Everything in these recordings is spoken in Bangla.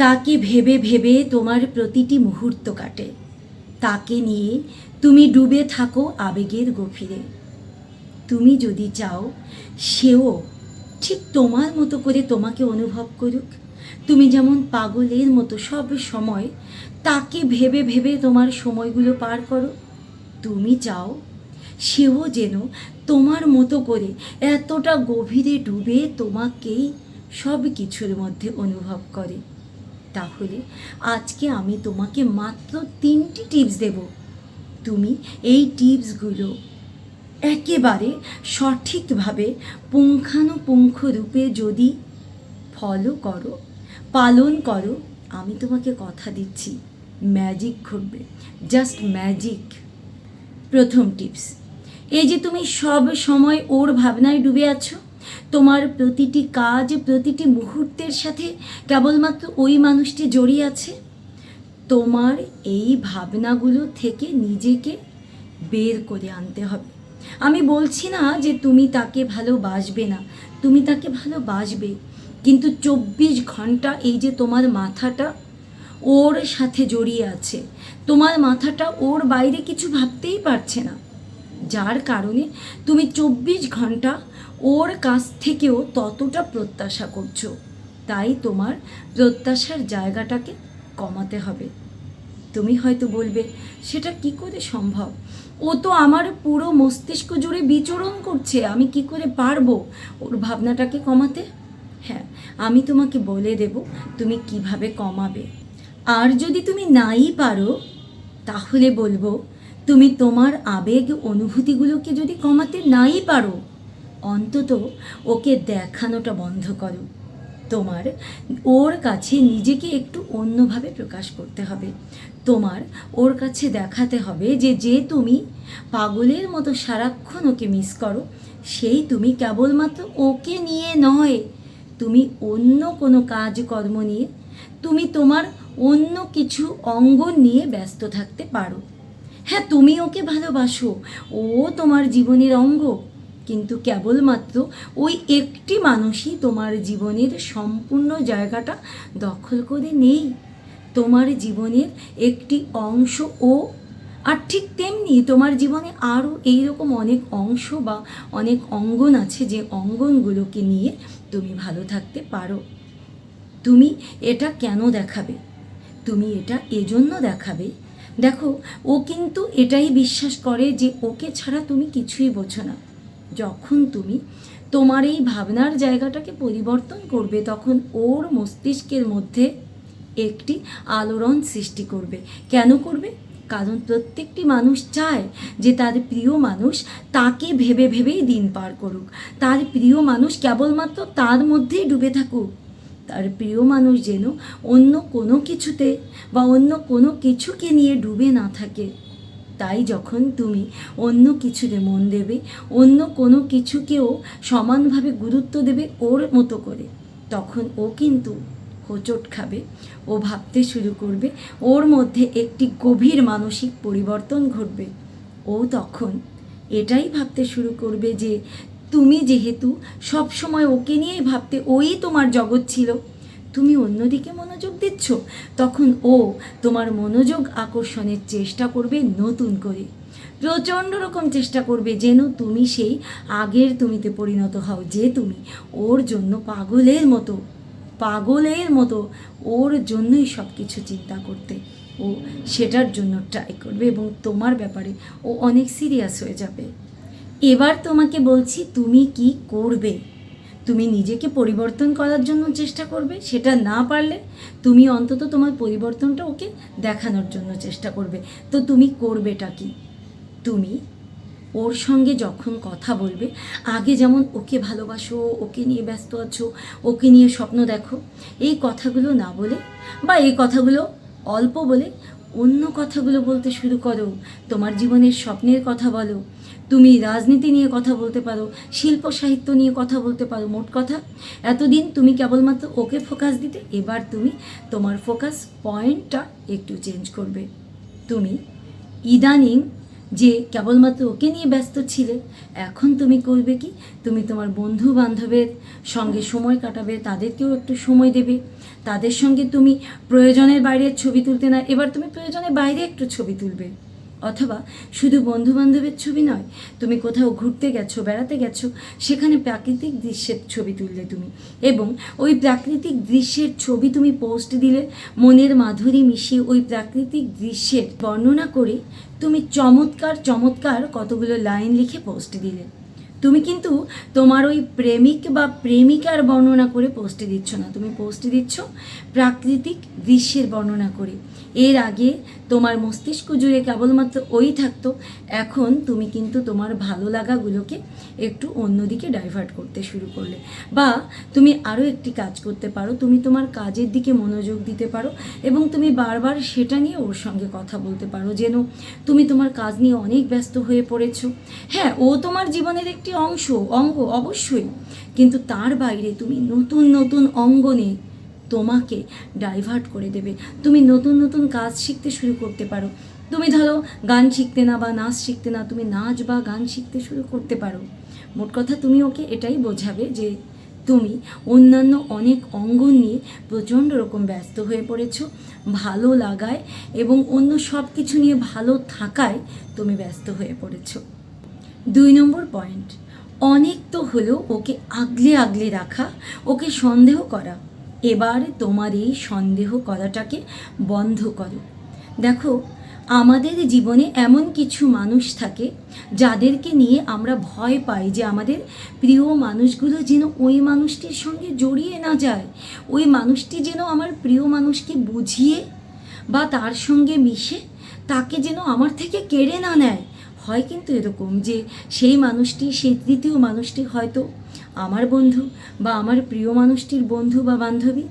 তাকে ভেবে ভেবে তোমার প্রতিটি মুহূর্ত কাটে। তাকে নিয়ে তুমি ডুবে থাকো আবেগের গভীরে। তুমি যদি চাও, সেও ঠিক তোমার মতো করে তোমাকে অনুভব করুক। তুমি যেমন পাগলের মতো সব সময় তাকে ভেবে ভেবে তোমার সময়গুলো পার করো। তুমি চাও, সেও যেন তোমার মতো করে এতটা গভীরে ডুবে তোমাকেই সব কিছুর মধ্যে অনুভব করে। তাহলে আজকে আমি তোমাকে মাত্র তিনটি টিপস দেব। তুমি এই টিপসগুলো একেবারে সঠিকভাবে পুঙ্খানুপুঙ্খ রূপে যদি ফলো করো, পালন করো, আমি তোমাকে কথা দিচ্ছি ম্যাজিক ঘটবে জাস্ট ম্যাজিক প্রথম টিপস এই যে তুমি সব সময় ওর ভাবনায় ডুবে আছো তোমার প্রতিটি কাজ, প্রতিটি মুহূর্তের সাথে কেবলমাত্র ওই মানুষটি জড়িয়ে আছে? তোমার এই ভাবনাগুলো থেকে নিজেকে বের করে আনতে হবে। আমি বলছি না যে তুমি তাকে ভালোবাসবে না। তুমি তাকে ভালোবাসবে। কিন্তু চব্বিশ ঘণ্টা এই যে তোমার মাথাটা ওর সাথে জড়িয়ে আছে, তোমার মাথাটা ওর বাইরে কিছু ভাবতেই পারছে না। যার কারণে তুমি চব্বিশ ঘণ্টা ওর কাছ থেকেও ততটা প্রত্যাশা করছ। তাই তোমার প্রত্যাশার জায়গাটাকে কমাতে হবে। তুমি হয়তো বলবে, সেটা কি করে সম্ভব? ও তো আমার পুরো মস্তিষ্ক জুড়ে বিচরণ করছে, আমি কি করে পারব ওর ভাবনাটাকে কমাতে? হ্যাঁ আমি তোমাকে বলে দেব তুমি কীভাবে কমাবে। আর যদি তুমি নাই পারো, তাহলে বলব, তুমি তোমার আবেগ অনুভূতিগুলোকে যদি কমাতে নাই পারো অন্তত ওকে দেখানোটা বন্ধ করো। তোমার, ওর কাছে নিজেকে একটু অন্যভাবে প্রকাশ করতে হবে। তোমার, ওর কাছে দেখাতে হবে যে যে তুমি পাগলের মতো সারাক্ষণ ওকে মিস করো, সেই তুমি কেবলমাত্র ওকে নিয়ে নয়। তুমি অন্য কোনো কাজকর্ম নিয়ে, তুমি তোমার অন্য কিছু অঙ্গন নিয়ে ব্যস্ত থাকতে পারো। হ্যাঁ তুমি ওকে ভালোবাসো। ও তোমার জীবনের অঙ্গ। কিন্তু কেবলমাত্র ওই একটি মানুষই তোমার জীবনের সম্পূর্ণ জায়গাটা দখল করে নেই। তোমার জীবনের একটি অংশ ও, আর ঠিক তেমনি তোমার জীবনে আরও এইরকম অনেক অংশ বা অনেক অঙ্গন আছে যে অঙ্গনগুলোকে নিয়ে তুমি ভালো থাকতে পারো। তুমি এটা কেন দেখাবে? তুমি এটা এজন্য দেখাবে? দেখো, ও কিন্তু এটাই বিশ্বাস করে যে ওকে ছাড়া তুমি কিছুই বোঝো না। যখন তুমি তোমার এই ভাবনার জায়গাটাকে পরিবর্তন করবে, তখন ওর মস্তিষ্কের মধ্যে একটি আলোড়ন সৃষ্টি করবে। কেন করবে? কারণ প্রত্যেকটি মানুষ চায় যে তার প্রিয় মানুষ তাকে ভেবে ভেবেই দিন পার করুক। তার প্রিয় মানুষ কেবলমাত্র তার মধ্যেই ডুবে থাকুক। তার প্রিয় মানুষ যেন অন্য কোনো কিছুতে বা অন্য কোনো কিছুকে নিয়ে ডুবে না থাকে। তাই যখন তুমি অন্য কিছুতে মন দেবে, অন্য কোনো কিছুকেও সমানভাবে গুরুত্ব দেবে ওর মতো করে, তখন ও কিন্তু হোচট খাবে, ও ভাবতে শুরু করবে, ওর মধ্যে একটি গভীর মানসিক পরিবর্তন ঘটবে। ও তখন এটাই ভাবতে শুরু করবে যে, তুমি যেহেতু সবসময় ওকে নিয়েই ভাবতে ওই তোমার জগৎ ছিল তুমি অন্যদিকে মনোযোগ দিচ্ছ, তখন ও তোমার মনোযোগ আকর্ষণের চেষ্টা করবে নতুন করে। প্রচণ্ড রকম চেষ্টা করবে যেন তুমি সেই আগের তুমিতে পরিণত হও, যে তুমি ওর জন্য পাগলের মতো পাগলের মতো ওর জন্যই সব কিছু চিন্তা করতে। ও সেটার জন্য ট্রাই করবে এবং তোমার ব্যাপারে ও অনেক সিরিয়াস হয়ে যাবে। এবার তোমাকে বলছি, তুমি কি করবে? তুমি নিজেকে পরিবর্তন করার জন্য চেষ্টা করবে, সেটা না পারলে তুমি অন্তত তোমার পরিবর্তনটা ওকে দেখানোর জন্য চেষ্টা করবে। তো তুমি করবেটা কি? তুমি ওর সঙ্গে যখন কথা বলবে, আগে যেমন ওকে ভালোবাসো, ওকে নিয়ে ব্যস্ত আছো, ওকে নিয়ে স্বপ্ন দেখো, এই কথাগুলো না বলে বা এই কথাগুলো অল্প বলে অন্য কথাগুলো বলতে শুরু করো। তোমার জীবনের স্বপ্নের কথা বলো তুমি রাজনীতি নিয়ে কথা বলতে পারো, শিল্প সাহিত্য নিয়ে কথা বলতে পারো, মোট কথা। এতদিন তুমি কেবলমাত্র ওকে ফোকাস দিতে, এবার তুমি তোমার ফোকাস পয়েন্টটা একটু চেঞ্জ করবে। তুমি ইদানিং যে কেবলমাত্র ওকে নিয়ে ব্যস্ত ছিলে, এখন তুমি করবে কি? তুমি তোমার বন্ধু বান্ধবের সঙ্গে সময় কাটাবে, তাদেরকেও একটু সময় দেবে। তাদের সঙ্গে তুমি প্রয়োজনের বাইরে ছবি তুলতে না, এবার তুমি প্রয়োজনের বাইরে একটু ছবি তুলবে। অথবা শুধু বন্ধু বান্ধবের ছবি নয়, তুমি কোথাও ঘুরতে গেছো, বেড়াতে গেছো, সেখানে প্রাকৃতিক দৃশ্যের ছবি তুললে তুমি। এবং ওই প্রাকৃতিক দৃশ্যের ছবি তুমি পোস্ট দিলে, মনের মাধুরী মিশিয়ে ওই প্রাকৃতিক দৃশ্যের বর্ণনা করে তুমি চমৎকার চমৎকার কতগুলো লাইন লিখে পোস্ট দিলে। তুমি কিন্তু তোমার ওই প্রেমিক বা প্রেমিকার বর্ণনা করে পোস্টে দিচ্ছ না। তুমি পোস্টে দিচ্ছ প্রাকৃতিক দৃশ্যের বর্ণনা করে। এর আগে তোমার মস্তিষ্ক জুড়ে কেবলমাত্র ওই থাকতো, এখন তুমি কিন্তু তোমার ভালো লাগাগুলোকে একটু অন্যদিকে ডাইভার্ট করতে শুরু করলে। বা তুমি আরও একটি কাজ করতে পারো, তুমি তোমার কাজের দিকে মনোযোগ দিতে পারো এবং তুমি বারবার সেটা নিয়ে ওর সঙ্গে কথা বলতে পারো। যেন তুমি তোমার কাজ নিয়ে অনেক ব্যস্ত হয়ে পড়েছো। হ্যাঁ ও তোমার জীবনের একটি অংশ, অঙ্গ অবশ্যই, কিন্তু তার বাইরে তুমি নতুন নতুন অঙ্গনে তোমাকে ডাইভার্ট করে দেবে। তুমি নতুন নতুন কাজ শিখতে শুরু করতে পারো। তুমি ধরো, গান শিখতে না বা নাচ শিখতে না, তুমি নাচ বা গান শিখতে শুরু করতে পারো। মোট কথা তুমি ওকে এটাই বোঝাবে যে তুমি অন্যান্য অনেক অঙ্গন নিয়ে প্রচণ্ড রকম ব্যস্ত হয়ে পড়েছো, ভালো লাগায় এবং অন্য সব কিছু নিয়ে ভালো থাকায় তুমি ব্যস্ত হয়ে পড়েছো। দুই নম্বর পয়েন্ট অনেক তো হলেও ওকে আগলে আগলে রাখা, ওকে সন্দেহ করা। এবার তোমার এই সন্দেহ করাটাকে বন্ধ করো। দেখো, আমাদের জীবনে এমন কিছু মানুষ থাকে, যাদেরকে নিয়ে আমরা ভয় পাই যে আমাদের প্রিয় মানুষগুলো যেন ওই মানুষটির সঙ্গে জড়িয়ে না যায়, ওই মানুষটি যেন আমার প্রিয় মানুষকে বুঝিয়ে বা তার সঙ্গে মিশে তাকে যেন আমার থেকে কেড়ে না নেয়। হয় কিন্তু এরকম যে সেই মানুষটি, সেই তৃতীয় মানুষটি হয়তো আমার বন্ধু বা আমার প্রিয় মানুষটির বন্ধু বা বান্ধবী,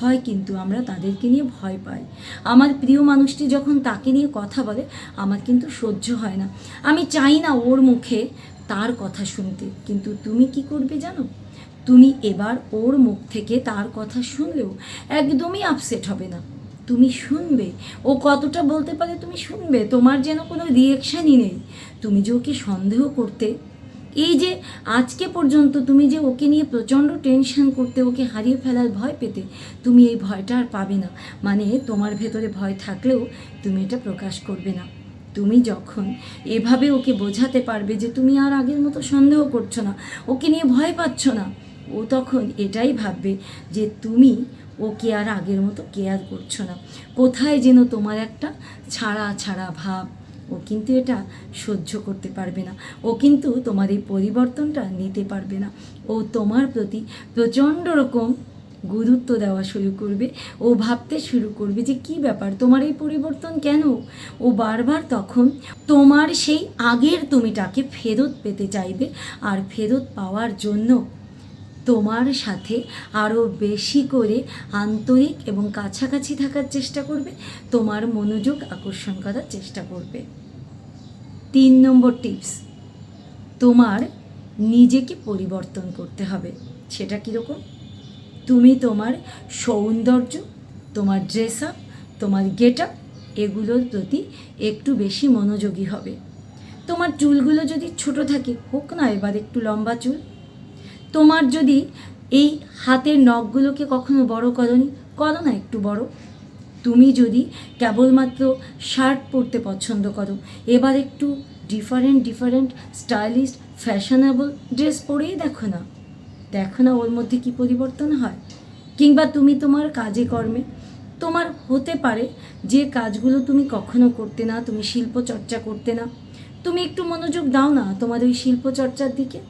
হয় কিন্তু আমরা তাদেরকে নিয়ে ভয় পাই। আমার প্রিয় মানুষটি যখন তাকে নিয়ে কথা বলে, আমার কিন্তু সহ্য হয় না। আমি চাই না ওর মুখে তার কথা শুনতে। কিন্তু তুমি কি করবে জানো? তুমি এবার ওর মুখ থেকে তার কথা শুনলেও একদমই আপসেট হবে না। তুমি শুনবে। ও কতটা বলতে পারে তুমি শুনবে, তোমার যেন কোনো রিয়েকশানই নেই। তুমি যে ওকে সন্দেহ করতে, এই যে আজকে পর্যন্ত তুমি যে ওকে নিয়ে প্রচণ্ড টেনশন করতে, ওকে হারিয়ে ফেলার ভয় পেতে, তুমি এই ভয়টা আর পাবে না। মানে তোমার ভেতরে ভয় থাকলেও তুমি এটা প্রকাশ করবে না। তুমি যখন এভাবে ওকে বোঝাতে পারবে যে তুমি আর আগের মতো সন্দেহ করছ না, ওকে নিয়ে ভয় পাচ্ছ না, ও তখন এটাই ভাববে যে তুমি ওকে আর আগের মতো কেয়ার করছ না? কোথায় যেন তোমার একটা ছাড়া ছাড়া ভাব। ও কিন্তু এটা সহ্য করতে পারবে না। ও কিন্তু তোমার এই পরিবর্তনটা নিতে পারবে না। ও তোমার প্রতি প্রচণ্ড রকম গুরুত্ব দেওয়া শুরু করবে। ও ভাবতে শুরু করবে যে কি ব্যাপার? তোমার এই পরিবর্তন কেন? ও বারবার তখন তোমার সেই আগের তুমিটাকে ফেরত পেতে চাইবে। আর ফেরত পাওয়ার জন্য তোমার সাথে আরও বেশি করে আন্তরিক এবং কাছাকাছি থাকার চেষ্টা করবে, তোমার মনোযোগ আকর্ষণ করার চেষ্টা করবে। তিন নম্বর টিপস, তোমার নিজেকে পরিবর্তন করতে হবে। সেটা কীরকম? তুমি তোমার সৌন্দর্য, তোমার ড্রেস আপ তোমার গেট আপ এগুলোর প্রতি একটু বেশি মনোযোগী হবে। তোমার চুলগুলো যদি ছোট থাকে, হোক না, এবার একটু লম্বা চুল তোমার যদি এই হাতের নখগুলোকে কখনো বড় করনি, করো না একটু বড়। তুমি যদি কেবলমাত্র শার্ট পরতে পছন্দ করো, এবার একটু different different stylish fashionable dress পরেই দেখো না। দেখো না ওর মধ্যে কি পরিবর্তন হয়। কিংবা তুমি তোমার কাজে কর্মে, তোমার হতে পারে যে কাজগুলো তুমি কখনো করতে না, তুমি শিল্প চর্চা করতে না। তুমি একটু মনোযোগ দাও না তোমার ওই শিল্পচর্চার দিকে।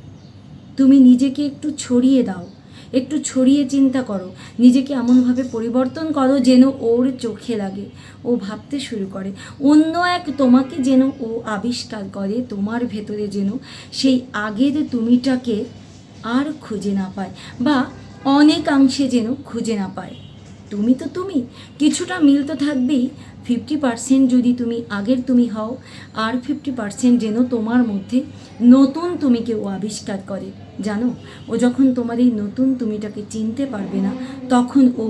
তুমি নিজেকে একটু ছড়িয়ে দাও, একটু ছড়িয়ে চিন্তা করো, নিজেকে এমনভাবে পরিবর্তন করো যেন ওর চোখে লাগে। ও ভাবতে শুরু করে, অন্য এক তোমাকে যেন ও আবিষ্কার করে, তোমার ভেতরে যেন সেই আগের তুমিটাকে আর খুঁজে না পায় বা অনেকাংশে যেন খুঁজে না পায়। তুমি তো তুমি। কিছুটা মিল তো থাকবেই। ফিফটি পার্সেন্ট যদি তুমি আগের তুমি হও, আর ফিফটি পার্সেন্ট যেন তোমার মধ্যে নতুন তুমি কেউ আবিষ্কার করে। জানো, ও যখন তোমার এই নতুন তুমিটাকে চিনতে পারবে না, তখন ও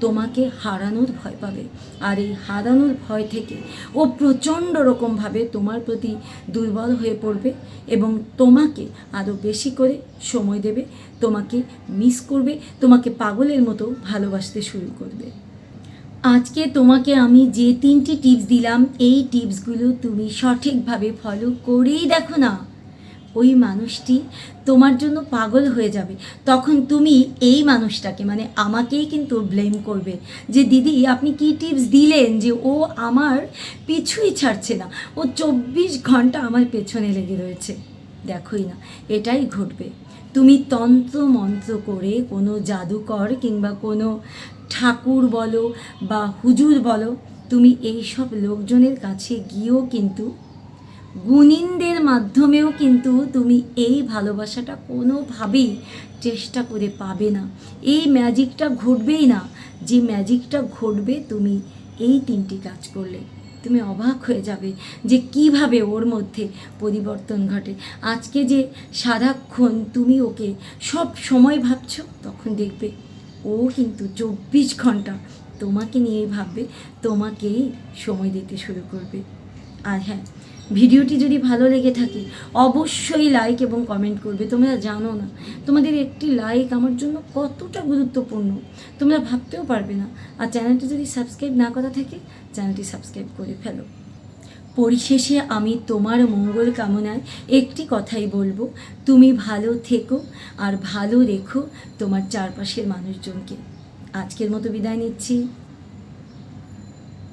তোমাকে হারানোর ভয় পাবে। আর এই হারানোর ভয় থেকে ও প্রচণ্ড রকমভাবে তোমার প্রতি দুর্বল হয়ে পড়বে এবং তোমাকে আরও বেশি করে সময় দেবে, তোমাকে মিস করবে, তোমাকে পাগলের মতো ভালোবাসতে শুরু করবে। আজকে তোমাকে আমি যে তিনটি টিপস দিলাম, এই টিপসগুলো তুমি সঠিকভাবে ফলো করেই দেখো না। ওই মানুষটি তোমার জন্য পাগল হয়ে যাবে। তখন তুমি এই মানুষটাকে মানে আমাকেই কিন্তু ব্লেম করবে। যে দিদি, আপনি কি টিপস দিলেন যে ও আমার পিছুই ছাড়ছে না? ও চব্বিশ ঘণ্টা আমার পেছনে লেগে রয়েছে। দেখোই না, এটাই ঘটবে। তুমি তন্ত্র মন্ত্র করে কোনো জাদুকর কিংবা কোনো ঠাকুর বলো বা হুজুর বলো, তুমি এই সব লোকজনের কাছে গিয়েও কিন্তু গুণিনদের মাধ্যমেও কিন্তু তুমি এই ভালোবাসাটা কোনোভাবেই চেষ্টা করে পাবে না। এই ম্যাজিকটা ঘটবেই না। যে ম্যাজিকটা ঘটবে, তুমি এই তিনটি কাজ করলে তুমি অবাক হয়ে যাবে যে কীভাবে ওর মধ্যে পরিবর্তন ঘটে। আজকে যে সারাক্ষণ তুমি ওকে সব সময় ভাবছ, তখন দেখবে ও কিন্তু চব্বিশ ঘণ্টা তোমাকে নিয়েই ভাববে, তোমাকেই সময় দিতে শুরু করবে। আর হ্যাঁ ভিডিওটি যদি ভালো লেগে থাকে, অবশ্যই লাইক এবং কমেন্ট করবে। তোমরা জানো না, তোমাদের একটি লাইক আমার জন্য কতটা গুরুত্বপূর্ণ, তোমরা ভাবতেও পারবে না। আর চ্যানেলটি যদি সাবস্ক্রাইব না করা থাকে চ্যানেলটি সাবস্ক্রাইব করে ফেলো। পরিশেষে আমি তোমার মঙ্গল কামনায় একটি কথাই বলব, তুমি ভালো থেকো আর ভালো রেখো তোমার চারপাশের মানুষজনকে। আজকের মতো বিদায় নিচ্ছি।